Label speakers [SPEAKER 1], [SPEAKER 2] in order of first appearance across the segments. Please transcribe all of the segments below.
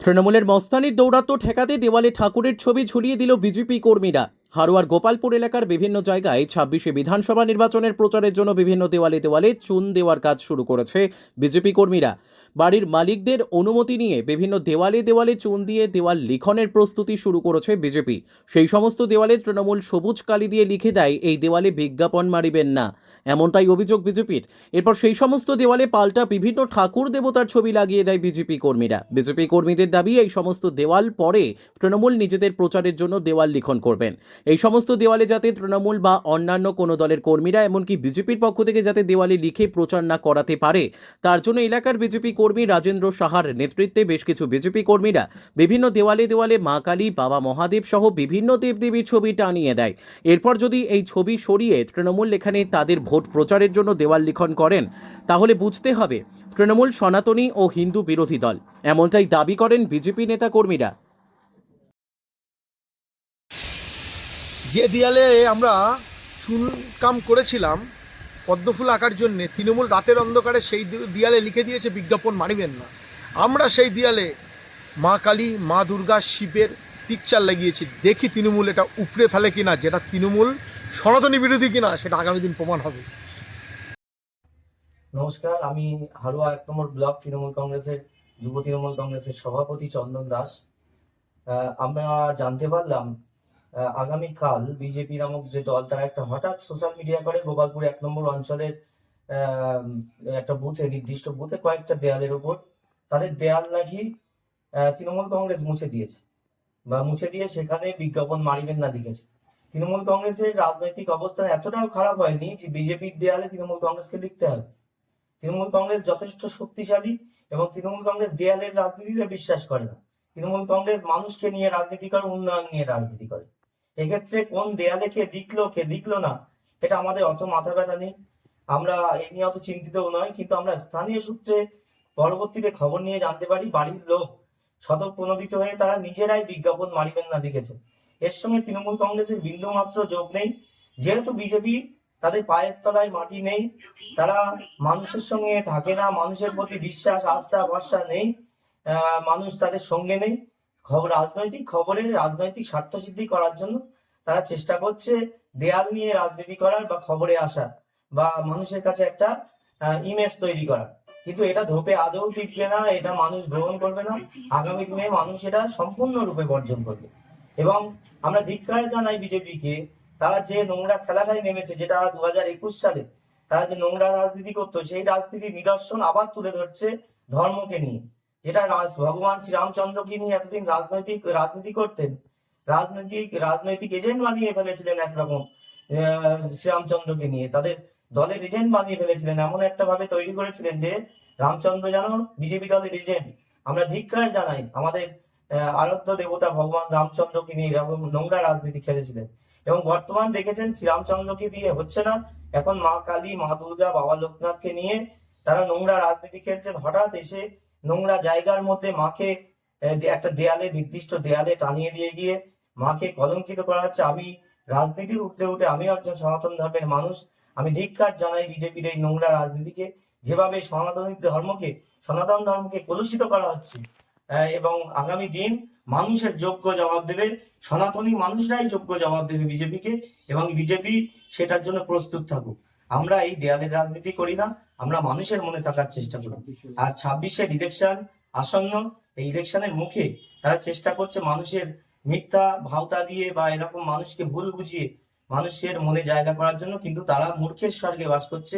[SPEAKER 1] তৃণমূলের মস্তানির দৌরাত্ম্য ঠেকাতে দেওয়ালে ঠাকুরের ছবি ঝুলিয়ে দিল বিজেপি কর্মীরা। হারোয়ার গোপালপুর এলাকার বিভিন্ন জায়গায় ছাব্বিশে বিধানসভা নির্বাচনের প্রচারের জন্য বিভিন্ন দেওয়ালে দেওয়ালে চুন দেওয়ার কাজ শুরু করেছে বিজেপি কর্মীরা। বাড়ির মালিকদের অনুমতি নিয়ে বিভিন্ন দেওয়ালে দেওয়ালে চুন দিয়ে দেওয়াল লিখনের প্রস্তুতি শুরু করেছে বিজেপি। সেই সমস্ত দেওয়ালে তৃণমূল সবুজ কালি দিয়ে লিখে দেয়, এই দেওয়ালে বিজ্ঞাপন মারিবেন না। এমনটাই অভিযোগ বিজেপির। এরপর সেই সমস্ত দেওয়ালে পাল্টা বিভিন্ন ঠাকুর দেবতার ছবি লাগিয়ে দেয় বিজেপি কর্মীরা। বিজেপি কর্মীদের দাবি, এই সমস্ত দেওয়াল পরে তৃণমূল নিজেদের প্রচারের জন্য দেওয়াল লিখন করবেন। এই সমস্ত দেওয়ালে যাতে তৃণমূল বা অন্যান্য কোনো দলের কর্মীরা, এমনকি বিজেপির পক্ষ থেকে যাতে দেওয়ালে লিখে প্রচার না করাতে পারে, তার জন্য এলাকার বিজেপি কর্মী রাজেন্দ্র সাহার নেতৃত্বে বেশ কিছু বিজেপি কর্মীরা বিভিন্ন দেওয়ালে দেওয়ালে মা কালী, বাবা মহাদেব সহ বিভিন্ন দেবদেবীর ছবি টানিয়ে দেয়। এরপর যদি এই ছবি সরিয়ে তৃণমূল এখানে তাদের ভোট প্রচারের জন্য দেওয়াল লিখন করেন, তাহলে বুঝতে হবে তৃণমূল সনাতনী ও হিন্দু বিরোধী দল। এমনটাই দাবি করেন বিজেপি নেতা কর্মীরা।
[SPEAKER 2] যে দেয়ালে আমরা চুনকাম করেছিলাম, পদ্মফুল আঁকার জন্যে, তৃণমূল রাতের অন্ধকারে সেই দেয়ালে লিখে দিয়েছে, বিজ্ঞাপন মারিবেন না। আমরা সেই দেয়ালে মা কালী, মা দুর্গা শিবের পিকচার লাগিয়েছি। দেখি তৃণমূল এটা উপড়ে ফেলে কিনা, যেটা তৃণমূল সনাতনী বিরোধী কিনা, সেটা আগামী দিন প্রমাণ হবে।
[SPEAKER 3] নমস্কার, আমি হারোয়া এক নম্বর ব্লক তৃণমূল কংগ্রেসের, যুব তৃণমূল কংগ্রেসের সভাপতি চন্দন দাস। আমরা জানতে পারলাম আগামীকাল বিজেপি নামক যে দল, তারা একটা হঠাৎ সোশ্যাল মিডিয়া করে গোপালপুর এক নম্বর অঞ্চলের একটা বুথে নির্দিষ্ট বুথে কয়েকটা দেয়ালের উপর, তাদের দেয়াল নাকি তৃণমূল কংগ্রেস মুছে দিয়েছে। বা মুছে দিয়ে সেখানে বিজ্ঞাপন মারিবেন না লিখেছে তৃণমূল কংগ্রেসের রাজনৈতিক অবস্থান এতটাও খারাপ হয়নি যে বিজেপির দেয়ালে তৃণমূল কংগ্রেসকে লিখতে হবে। তৃণমূল কংগ্রেস যথেষ্ট শক্তিশালী এবং তৃণমূল কংগ্রেস দেয়ালের রাজনীতিতে বিশ্বাস করে না। তৃণমূল কংগ্রেস মানুষকে নিয়ে রাজনীতি করে, উন্নয়ন নিয়ে রাজনীতি করে। এক্ষেত্রে কোন দেয়ালে কে লিখলো কে লিখলো না, এটা আমাদের অত মাথা ব্যথা নেই। আমরা এ নিয়ে অত চিন্তিতও নয় কিন্তু আমরা স্থানীয় সূত্রে পরবর্তীতে খবর নিয়ে জানতে পারি, বাড়ির লোক শতক প্রণোদিত হয়ে তারা নিজেরাই বিজ্ঞাপন মারিবেন না লিখেছে এর সঙ্গে তৃণমূল কংগ্রেসের বিন্দু মাত্র যোগ নেই। যেহেতু বিজেপি তাদের পায়ের তলায় মাটি নেই, তারা মানুষের সঙ্গে থাকে না, মানুষের প্রতি বিশ্বাস, আস্থা, ভরসা নেই মানুষ তাদের সঙ্গে নেই। রাজনৈতিক খবরের রাজনৈতিক স্বার্থ সিদ্ধি করার জন্য তারা চেষ্টা করছে দেয়াল নিয়ে রাজনীতি করার বা খবরে আসা বা মানুষের কাছে একটা ইমেজ তৈরি করা কিন্তু এটা ধোপে আদৌ টিকবে না, এটা মানুষ গ্রহণ করবে না। আগামী দিনে মানুষ এটা সম্পূর্ণরূপে বর্জন করবে। এবং আমরা ধিক্কার জানাই বিজেপিকে, তারা যে নোংরা খেলাটাই নেমেছে, যেটা দু হাজার একুশ সালে তারা যে নোংরা রাজনীতি করতো, সেই রাজনীতির নিদর্শন আবার তুলে ধরছে ধর্মকে নিয়ে। যেটা ভগবান শ্রীরামচন্দ্রকে নিয়ে এতদিন রাজনৈতিক, রাজনীতি করতেন। রাজনৈতিক রাজনৈতিক এজেন্ট বানিয়ে ফেলেছিলেন একরকম শ্রীরামচন্দ্রকে নিয়ে। তাদের দলের এজেন্ট বানিয়ে ফেলেছিলেন, এমন একটা ভাবে তৈরি করেছিলেন যে, রামচন্দ্র যেন বিজেপি দলের এজেন্ট আমরা ধিক্কার জানাই, আমাদের আরাধ্য দেবতা ভগবান রামচন্দ্রকে নিয়ে এরকম নোংরা রাজনীতি খেলেছিলেন। এবং বর্তমান দেখেছেন, শ্রীরামচন্দ্রকে দিয়ে হচ্ছে না। এখন মা কালী, মা দুর্গা, বাবা লোকনাথকে নিয়ে তারা নোংরা রাজনীতি খেলছেন। হঠাৎ এসে নোংরা জায়গার মধ্যে মাকে একটা দেয়ালে, নির্দিষ্ট দেয়ালে টানিয়ে দিয়ে গিয়ে মাকে কলঙ্কিত করা হচ্ছে। আমি রাজনীতির উঠতে উঠে আমিও একজন সনাতন ধর্মের মানুষ। আমি ধিক্কার জানাই বিজেপির এই নোংরা রাজনীতিকে। যেভাবে সনাতনী ধর্মকে, সনাতন ধর্মকে কলুষিত করা হচ্ছে এবং আগামী দিন মানুষের যোগ্য জবাব দেবে, সনাতনী মানুষরাই যোগ্য জবাব দেবে বিজেপিকে, এবং বিজেপি সেটার জন্য প্রস্তুত থাকুক। আমরা এই দেয়ালের রাজনীতি করি না, আমরা মানুষের মনে থাকার চেষ্টা করি। আর ছাব্বিশের ইলেকশন আসন্ন, এই ইলেকশনের মুখে তারা চেষ্টা করছে মানুষের মিথ্যা ভাওতা দিয়ে বা এরকম মানুষকে ভুল বুঝিয়ে মানুষের মনে জায়গা করার জন্য, কিন্তু তারা মূর্খের স্বর্গে বাস করছে।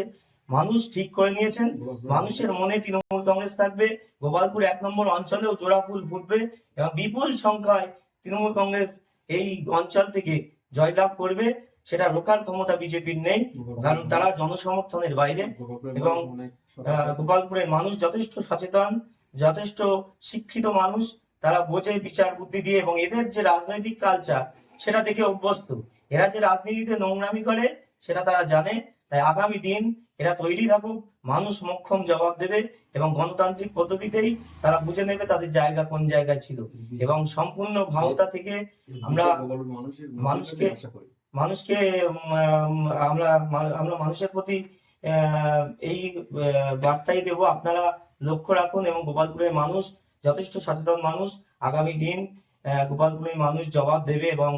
[SPEAKER 3] মানুষ ঠিক করে নিয়েছেন, মানুষের মনে তৃণমূল কংগ্রেস থাকবে, গোপালপুর এক নম্বর অঞ্চলেও জোড়া ফুল ফুটবে এবং বিপুল সংখ্যায় তৃণমূল কংগ্রেস এই অঞ্চল থেকে জয়লাভ করবে। সেটা রোকার ক্ষমতা বিজেপির নেই কারণ তারা জনসমর্থনের বাইরে। এবং গোপালপুরের মানুষ যথেষ্ট সচেতন যথেষ্ট শিক্ষিত মানুষ তারা বোঝে বিচার বুদ্ধি দিয়ে এবং এদের যে রাজনৈতিক কালচার সেটা দেখে অভ্যস্ত। এরা যে রাজনীতিতে নোংরামি করে সেটা তারা জানে। তাই আগামী দিন এরা তৈরি থাকুক মানুষ মক্ষম জবাব দেবে এবং গণতান্ত্রিক পদ্ধতিতেই তারা বুঝে নেবে তাদের জায়গা কোন জায়গায় ছিল। এবং সম্পূর্ণ ভাওতা থেকে আমরা মানুষকে মানুষকে আমরা আমরা মানুষের প্রতি এই বার্তাই দেব। আপনারা লক্ষ্য রাখুন এবং গোপালপুরের মানুষ, যথেষ্ট সচেতন মানুষ, আগামী দিন গোপালপুরের মানুষ জবাব দেবে এবং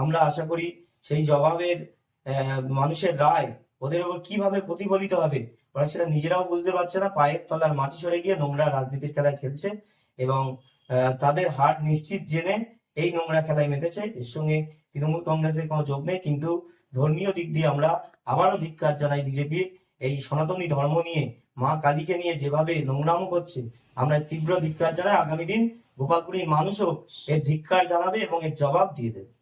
[SPEAKER 3] আমরা আশা করি সেই জবাবের মানুষের রায় ওদের উপর কীভাবে প্রতিফলিত হবে, ওরা সেটা নিজেরাও বুঝতে পারছে না। পায়ের তলার মাটি সরে গিয়ে নোংরা রাজনীতির খেলায় খেলছে এবং তাদের হার নিশ্চিত জেনে এই নোংরা খেলায় মেতেছে। এর সঙ্গে তৃণমূল কংগ্রেসের কোনো যোগ নেই, কিন্তু ধর্মীয় দিক দিয়ে আমরা আবারও ধিক্কার জানাই বিজেপি এই সনাতনী ধর্ম নিয়ে, মা কালীকে নিয়ে যেভাবে নোংরামো করছে, আমরা তীব্র ধিক্কার জানাই। আগামী দিন গোপালপুরীর মানুষও এর ধিক্কার জানাবে এবং এর জবাব দিয়ে দেবে।